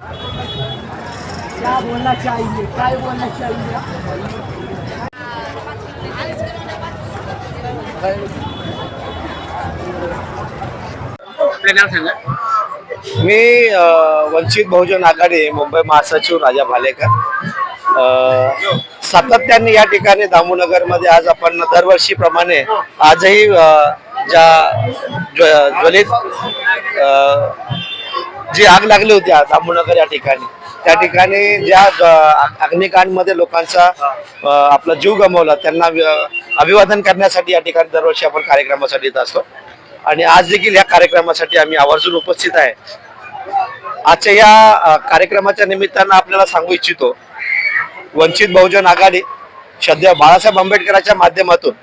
क्या बोलना चाहिए काय बोलना चाहिए मी वंचित बहुजन आघाडी मुंबई महासचिव राजा भालेकर. सातत्याने या ठिकाणी दामोनगरमध्ये आज आपण दरवर्षीप्रमाणे आजही ज्या ज्व- ज्वलित जी आग लागली होती आज दामोनगर या ठिकाणी. त्या ठिकाणी ज्या ज- अग्निकांडमध्ये लोकांचा आपला जीव गमावला त्यांना अभिवादन करण्यासाठी या ठिकाणी दरवर्षी आपण कार्यक्रमासाठी येत असतो. आणि आज देखील या कार्यक्रमासाठी आम्ही आवर्जून उपस्थित आहे. आजच्या या कार्यक्रमाच्या निमित्तानं आपल्याला सांगू इच्छितो वंचित बहुजन आघाडी सध्या बाळासाहेब आंबेडकरांच्या माध्यमातून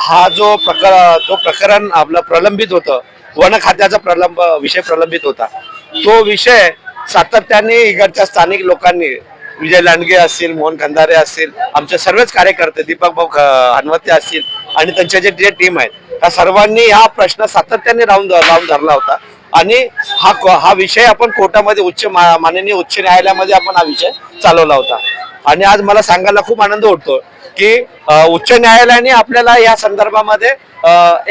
हा जो प्रकर जो प्रकरण आपलं प्रलंबित होतं वन खात्याचा प्रलंब विषय प्रलंबित होता. तो विषय सातत्याने इकडच्या स्थानिक लोकांनी विजय लांडगे असतील मोहन खंदारे असतील आमचे सर्वच कार्यकर्ते दीपक भाऊ हनवते असतील आणि त्यांचे जे जे टीम आहेत त्या सर्वांनी हा प्रश्न सातत्याने राहून लावून धरला होता. आणि हा हा विषय आपण कोर्टामध्ये उच्च मा- माननीय उच्च न्यायालयामध्ये आपण हा विषय चालवला होता. आणि आज मला सांगायला खूप आनंद होतो की उच्च न्यायालयाने आपल्याला या संदर्भामध्ये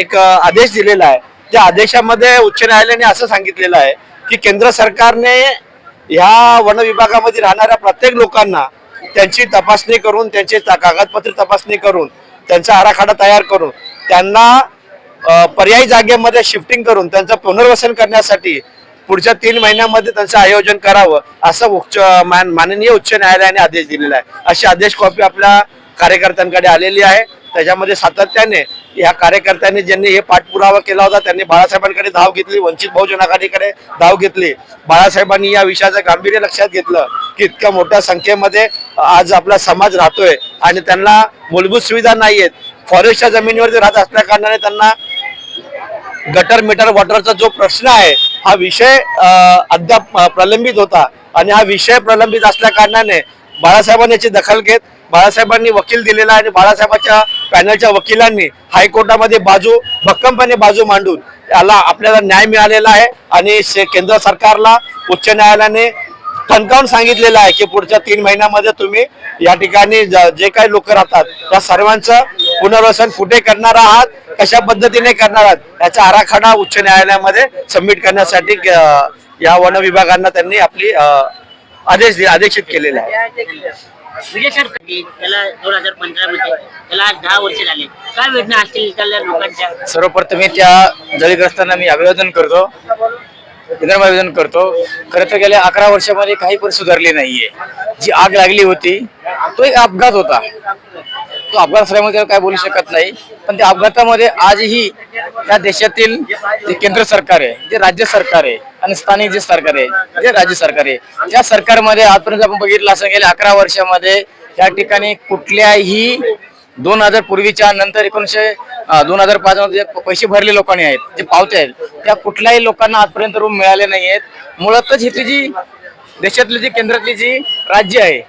एक आदेश दिलेला आहे. त्या आदेशामध्ये उच्च न्यायालयाने असं सांगितलेलं आहे की केंद्र सरकारने ह्या वन विभागामध्ये राहणाऱ्या प्रत्येक लोकांना त्यांची तपासणी करून त्यांचे कागदपत्र तपासणी करून त्यांचा आराखडा तयार करून त्यांना पर्यायी जागेमध्ये शिफ्टिंग करून त्यांचं पुनर्वसन करण्यासाठी पुढच्या तीन महिन्यामध्ये त्यांचं आयोजन करावं असं उच्च मान- माननीय उच्च न्यायालयाने आदेश दिलेला आहे. अशी आदेश कॉपी आपल्या कार्यकर्त्यांकडे आलेली आहे. त्याच्यामध्ये सातत्याने या कार्यकर्त्यांनी ज्यांनी हे पाठपुरावा केला होता त्यांनी बाळासाहेबांकडे धाव घेतली वंचित बहुजन आघाडीकडे धाव घेतली. बाळासाहेबांनी या विषयाचं गांभीर्य लक्षात घेतलं की इतक्या मोठ्या संख्येमध्ये आज आपला समाज राहतोय आणि त्यांना मूलभूत सुविधा नाहीयेत. फॉरेस्टच्या जमिनीवरती राहत असल्या कारणाने त्यांना गटर मीटर वॉटरचा जो प्रश्न आहे हा विषय अद्याप प्रलंबित होता. आणि हा विषय प्रलंबित असल्या कारणाने बाळासाहेबांनी याची दखल घेत बाळासाहेबांनी वकील दिलेला आहे आणि बाळासाहेबांच्या पॅनलच्या वकिलांनी हायकोर्टामध्ये बाजू भक्कमपणे बाजू मांडून याला आपल्याला न्याय मिळालेला आहे आणि केंद्र सरकारला उच्च न्यायालयाने ठणकावून सांगितलेलं आहे की पुढच्या तीन महिन्यामध्ये तुम्ही या ठिकाणी जे काही लोक राहतात त्या सर्वांचं पुनर्वसन कुठे करणार आहात कशा पद्धतीने करणार आहात याचा आराखडा उच्च न्यायालयामध्ये सबमिट करण्यासाठी या वन विभागांना त्यांनी आपली आदेश दि- आदेशित केलेले आहे. विजय सर त्याला दोन हजार पंधरा मध्ये त्याला आज दहा वर्ष झाले. काय वेदना असतील त्याला लोकांच्या? सर्वप्रथम मी त्या जळीग्रस्तांना मी अभिवादन करतो. विनम्र अभिवादन करतो. खरं तर गेल्या अकरा वर्षामध्ये काही पण सुधारली नाहीये. जी आग लागली होती तो एक अपघात होता. तो अपघात असल्यामुळे त्याला काय बोलू शकत नाही. पण त्या अपघातामध्ये आजही या देशातील जे केंद्र सरकार आहे जे राज्य सरकार आहे आणि स्थानिक जे सरकार आहे जे राज्य सरकार आहे त्या सरकारमध्ये आजपर्यंत आपण बघितलं असं गेल्या अकरा वर्षामध्ये या ठिकाणी कुठल्याही दोन हजार पूर्वीच्या नंतर एकोणीसशे दोन हजार पाच मध्ये पैसे भरले लोकांनी आहेत जे पावते आहेत त्या कुठल्याही लोकांना आजपर्यंत रूम मिळाले नाही आहेत. मुळातच इथली जी देशातली जी केंद्रातली जी राज्य आहे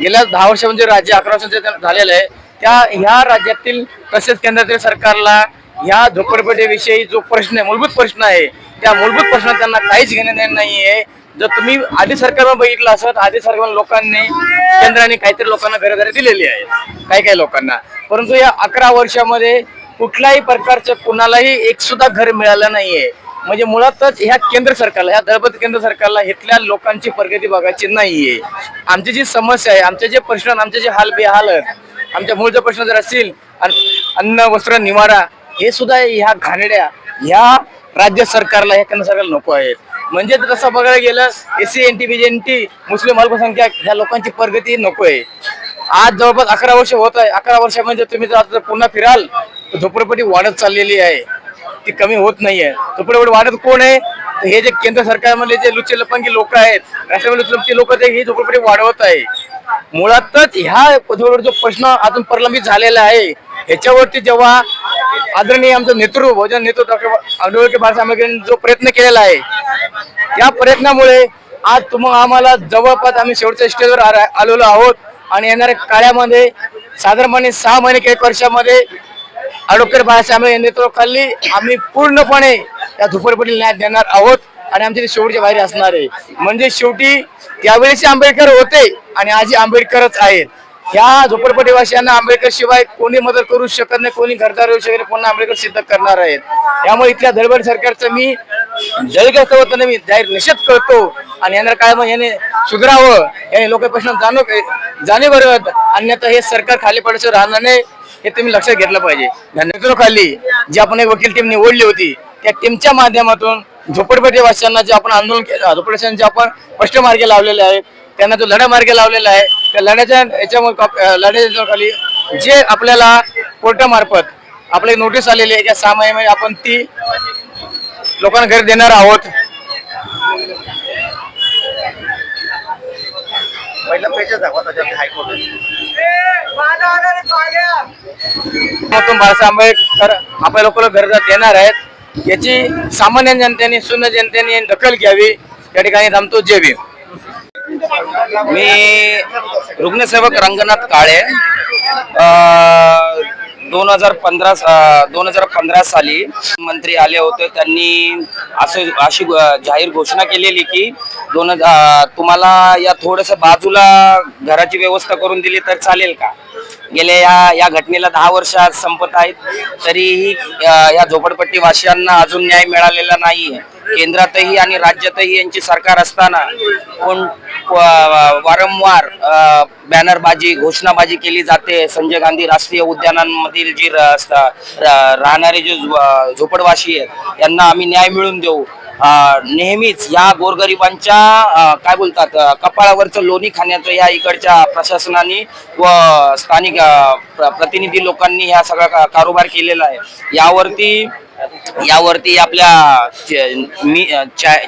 गेल्या दहा वर्षामध्ये राज्य अकरा वर्षांचे झालेलं आहे त्या ह्या राज्यातील तसेच केंद्रातील सरकारला ह्या झोपडपट्टीविषयी जो प्रश्न आहे मूलभूत प्रश्न आहे त्या मूलभूत प्रश्नात त्यांना काहीच घेणं देणं नाही आहे जर तुम्ही आधी सरकारनं बघितलं असत आधी सरकार लोकांनी केंद्राने काहीतरी लोकांना घरे दिलेली आहेत काही काही लोकांना. परंतु या अकरा वर्षामध्ये कुठल्याही प्रकारचं कुणालाही एक सुद्धा घर मिळालं नाहीये. म्हणजे मुळातच ह्या केंद्र सरकारला ह्या दळपत केंद्र सरकारला इथल्या लोकांची प्रगती बघायची नाहीये. आमची जी समस्या आहे आमचे जे प्रश्न आमचे जे हाल बेहाल आहेत आमच्या मूळचा प्रश्न जर असतील अन्न वस्त्र निवारा हे सुद्धा ह्या घाणेड्या ह्या राज्य सरकारला ह्या केंद्र सरकारला नको आहेत. म्हणजे तसं बघायला गेलं SC N T B N T Muslim अल्पसंख्याक ह्या लोकांची प्रगती नको आहे. आज जवळपास अकरा वर्ष होत आहे. अकरा वर्षामध्ये म्हणजे तुम्ही जर आता पुन्हा फिराल तर झोपडपट्टी वाढत चाललेली आहे. ती कमी होत नाहीये. झोपडपट्टी वाढत कोण आहे? तर हे जे केंद्र सरकारमधले जे लुच्चे लपंगी लोक आहेत राष्ट्रवादी लुच्चे लोक ते ही झोपडपट्टी वाढवत आहे. मुळातच ह्या पदवीवर जो प्रश्न अजून प्रलंबित झालेला आहे ह्याच्यावरती जेव्हा आदरणीय आमचं नेतृत्व भोजन नेतृत्व डॉक्टर आंबेडकर बाळासाहेब जो प्रयत्न केलेला आहे या प्रयत्नामुळे आज तुम आम्हाला जवळपास आम्ही शेवटच्या स्टेजवर आलेलो आहोत आणि येणाऱ्या काळामध्ये साधारणपणे सहा महिने काही एक वर्षामध्ये ॲडव्होकेट बाळासाहेब नेतृत्वाखाली आम्ही पूर्णपणे या झोपडपट्टी न्याय देणार आहोत. आणि आमच्या शेवटच्या बाहेर असणार आहे. म्हणजे शेवटी त्यावेळेस आंबेडकर होते आणि आजही आंबेडकरच आहेत. ह्या झोपडपट्टीवासियांना आंबेडकर शिवाय कोणी मदत करू शकत नाही कोणी घरदार येऊ शकत नाही पुन्हा आंबेडकर सिद्ध करणार आहेत. त्यामुळे इथल्या धडबड सरकारचं मी जळग्रस्त होताना मी जाहीर निषेध करतो. आणि यांना काय मग याने सुधारावं. याने लोक प्रश्न जाणू जाणीव अन्यथा हे सरकार खाली पडायचं राहणार नाही हे तुम्ही लक्षात घेतलं पाहिजे. खाली जी आपण एक वकील टीम निवडली होती त्या टीमच्या माध्यमातून झोपडपट्टी वासियांना जे आपण आंदोलन केलं झोपडपट्टी जे आपण स्पष्ट मार्गे लावलेले आहे त्यांना जो लढा मार्गे लावलेला आहे त्या लढ्याच्या याच्यामुळे लढ्याच्या खाली जे आपल्याला कोर्टामार्फत आपली नोटीस आलेली आहे की सहा महिन्यामध्ये आपण ती लोकांना घरी देणार आहोत. बाळासाहेब आंबेडकर आपल्या लोकांना घर देणार आहेत. याची सामान्य जनतेने शून्य जनतेने दखल घ्यावी. या ठिकाणी थांबतो. जे भीम. मी रुग्णसेवक रंगनाथ काळे दोन हजार पंधरा दोन हजार पंधरा साली मंत्री आले होते. त्यांनी असं अशी जाहीर घोषणा केलेली की दोन तुम्हाला या थोडस बाजूला घराची व्यवस्था करून दिली तर चालेल का? गेल्या या या घटनेला दहा वर्ष आज संपत आहेत. तरीही या झोपडपट्टी वासियांना अजून न्याय मिळालेला नाही केंद्रातही आणि राज्यातही यांची सरकार असताना कोण वारंवार बॅनरबाजी घोषणाबाजी केली जाते. संजय गांधी राष्ट्रीय उद्यानांमधील जी र- राहणारे जे झोपडवासी आहेत यांना आम्ही न्याय मिळवून देऊ. नेहमीच या गोरगरिबांच्या काय बोलतात कपाळावरचं लोणी खाण्याचं या इकडच्या प्रशासनाने व स्थानिक प्र- प्रतिनिधी लोकांनी ह्या सगळा का- कारोबार केलेला आहे. यावरती यावरती आपल्या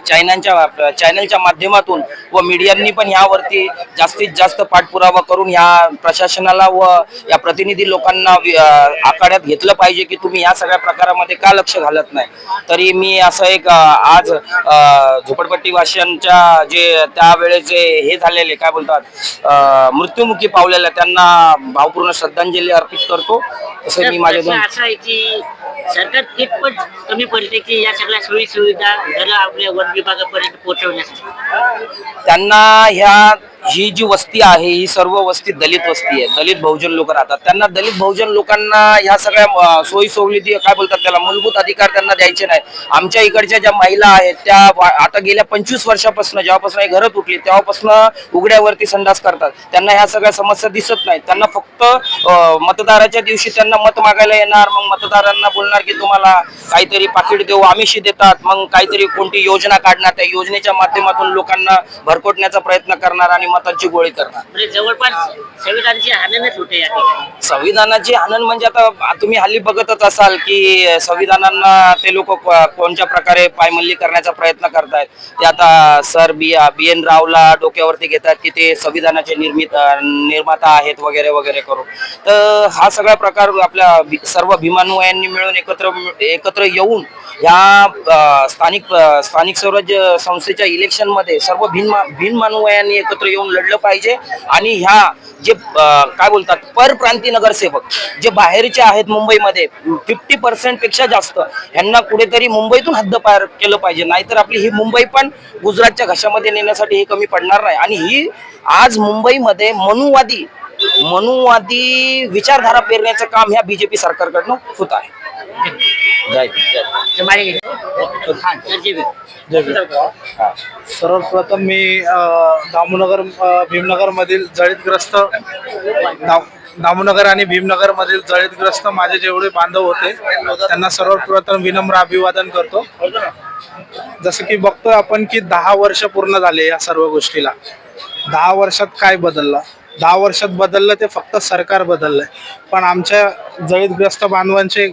चायनाच्या चॅनलच्या माध्यमातून व मीडियांनी पण यावरती जास्तीत जास्त पाठपुरावा करून ह्या प्रशासनाला व या प्रतिनिधी लोकांना आखाड्यात घेतलं पाहिजे की तुम्ही या सगळ्या प्रकारामध्ये का लक्ष घालत नाही? तरी मी असं एक आज झोपडपट्टीवासियांच्या जे त्यावेळेचे हे झालेले काय बोलतात मृत्युमुखी पावलेल्या त्यांना भावपूर्ण श्रद्धांजली अर्पित करतो. असं मी माझ्या प्रश्न कमी पडते की या सगळ्या सोयी सुविधा घरं आपल्या वन विभागापर्यंत पोहोचवण्यासाठी. त्यांना ह्या ही जी वस्ती आहे ही सर्व वस्ती दलित वस्ती आहे. दलित बहुजन लोक राहतात. त्यांना दलित बहुजन लोकांना ह्या सगळ्या सोयी सवलती काय बोलतात त्याला मूलभूत अधिकार त्यांना द्यायचे नाही. आमच्या इकडच्या ज्या महिला आहेत त्या आता गेल्या पंचवीस वर्षापासून जेव्हापासून हे घरं तुटली तेव्हापासून उघड्यावरती संडास करतात. त्यांना ह्या सगळ्या समस्या दिसत नाहीत. त्यांना फक्त मतदाराच्या दिवशी त्यांना मत मागायला येणार मग मतदारांना बोलणार की तुम्हाला काहीतरी पाकिट देऊ आमिषी देतात मग काहीतरी कोणती योजना काढणार त्या योजनेच्या माध्यमातून लोकांना भरकोटण्याचा प्रयत्न करणार आणि मतांची गोळी करणार. म्हणजे जवळपास संविधानाची हाननच होते या ठिकाणी. संविधानाची आनंद म्हणजे आता तुम्ही हल्ली बघतच असाल की संविधानांना ते लोक कोणत्या प्रकारे पायमल्ली करण्याचा प्रयत्न करतायत. ते आता सर बी बी एन रावला डोक्यावरती घेतात की ते संविधानाचे निर्मित निर्माता आहेत वगैरे वगैरे करून. तर हा सगळा प्रकार आपल्या सर्व भीमानुयांनी मिळून एकत्र एकत्र येऊन या स्थानिक स्थानिक स्वराज्य संस्थेच्या इलेक्शनमध्ये सर्व भिन भिन्न मानवयांनी एकत्र येऊन लढलं पाहिजे. आणि ह्या जे काय बोलतात परप्रांती नगरसेवक जे बाहेरचे आहेत मुंबईमध्ये फिफ्टी पर्सेंटपेक्षा जास्त ह्यांना कुठेतरी मुंबईतून हद्दपार केलं पाहिजे. नाहीतर आपली ही मुंबई पण गुजरातच्या घशामध्ये नेण्यासाठी हे कमी पडणार नाही. आणि ही आज मुंबईमध्ये मनुवादी मनुवादी विचारधारा पेरण्याचं काम ह्या बीजेपी सरकारकडनं होत आहे. सर्वप्रथम मी दामोनगर अ, भीमनगर मधील जळीतग्रस्त दाम- दामोनगर आणि भीमनगर मधील जळीतग्रस्त माझे जेवढे बांधव होते त्यांना सर्वप्रथम विनम्र अभिवादन करतो. जसं की बघतोय आपण की दहा वर्ष पूर्ण झाले या सर्व गोष्टीला. दहा वर्षात काय बदललं? दहा वर्षात बदललं ते फक्त सरकार बदललंय. पण आमच्या जळीतग्रस्त बांधवांचे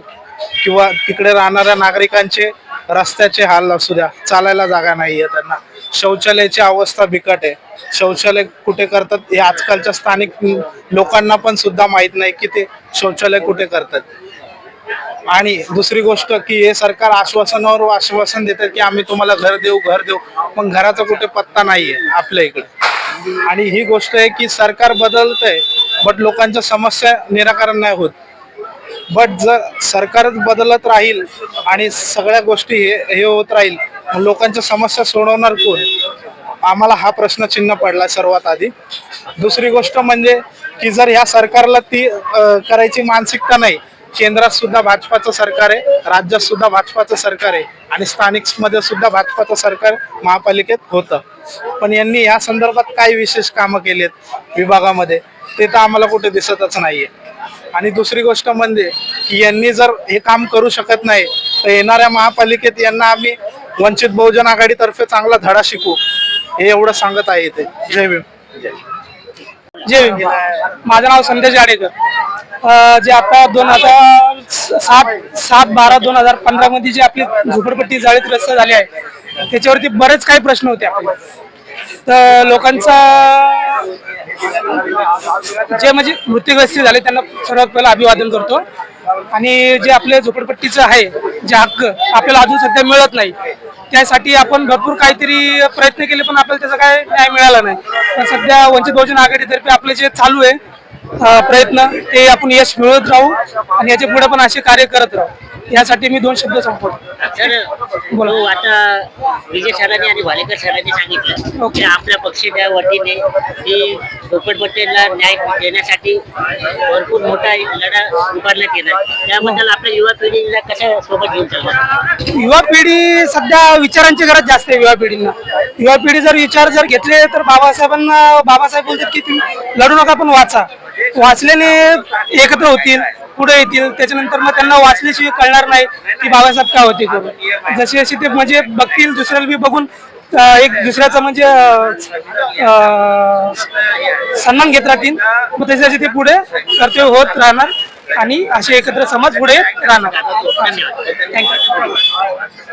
किंवा तिकडे राहणाऱ्या नागरिकांचे रस्त्याचे हाल असू द्या चालायला जागा नाहीये त्यांना. शौचालयाची अवस्था बिकट आहे. शौचालय कुठे करतात हे आजकालच्या स्थानिक लोकांना पण सुद्धा माहीत नाही की ते शौचालय कुठे करतात. आणि दुसरी गोष्ट की हे सरकार आश्वासनावर आश्वासन देतात की आम्ही तुम्हाला घर देऊ घर देऊ. पण घराचा कुठे पत्ता नाहीये आपल्या इकडे. आणि ही गोष्ट आहे की सरकार बदलतंय बट लोकांच्या समस्या निराकरण नाही होत. बट जर सरकारच बदलत राहील आणि सगळ्या गोष्टी हे हे होत राहील लोकांच्या समस्या सोडवणार कोण? आम्हाला हा प्रश्न चिन्ह पडला सर्वात आधी. दुसरी गोष्ट म्हणजे की जर ह्या सरकारला ती करायची मानसिकता नाही केंद्रात सुद्धा भाजपाचं सरकार आहे राज्यात सुद्धा भाजपाचं सरकार आहे आणि स्थानिकमध्ये सुद्धा भाजपाचं सरकार महापालिकेत होतं. पण यांनी या संदर्भात काय विशेष कामं केली आहेत विभागामध्ये ते तर आम्हाला कुठे दिसतच नाहीये. आणि दुसरी गोष्ट म्हणजे की यांनी जर हे काम करू शकत नाही तर येणाऱ्या महापालिकेत यांना आम्ही वंचित बहुजन आघाडीतर्फे चांगला धडा शिकू हे एवढं सांगत आहे इथे. जय भीम. जय भीम. माझं नाव संदेश जाडेकर. जे आता दोन हजार सात सात बारा दोन हजार पंधरा मध्ये जी आपली झोपडपट्टी जाळीत झाली आहे त्याच्यावरती बरेच काही प्रश्न होते आपले तर लोकांचा जे म्हणजे मृत्यूग्रस्त झाले त्यांना सर्वात पहिला अभिवादन करतो. आणि जे आपले झोपडपट्टीचं आहे जे हक्क आपल्याला अजून सध्या मिळत नाही त्यासाठी आपण भरपूर काहीतरी प्रयत्न केले पण आपल्याला त्याचा काय न्याय मिळाला नाही. पण सध्या वंचित बहुजन आघाडीतर्फे आपले जे चालू आहे प्रयत्न ते आपण यश मिळवत राहू आणि याच्यापुढे पण असे कार्य करत राहू. यासाठी मी दोन शब्द संपवतो तर भाऊ, आता विजय सरांनी आणि भालेकर सरांनी सांगितलं की आपल्या पक्षाच्या वतीने ही झोपडपट्टीला न्याय देण्यासाठी भरपूर मोठा लढा उभारण्यात येणार. त्याबद्दल आपल्या युवा पिढीला कसं सोबत घेऊन चालणार? युवा पिढी सध्या विचारांची गरज जास्त आहे युवा पिढींना. युवा पिढी जर विचार जर घेतले तर बाबासाहेबांना बाबासाहेब बोलतात की तुम्ही लढू नका पण वाचा. वाचल्याने एकत्र होतील पुढे येतील. त्याच्यानंतर मग त्यांना वाचल्याशिवाय कळणार नाही. की बाबासाहेब का होते करून जसे जसे ते म्हणजे बघतील दुसऱ्याला बी बघून एक दुसऱ्याचा म्हणजे सन्मान घेत राहतील. मग तसे तसे ते पुढे कर्तव्य होत राहणार आणि असे एकत्र समाज पुढे राहणार. धन्यवाद. थँक्यू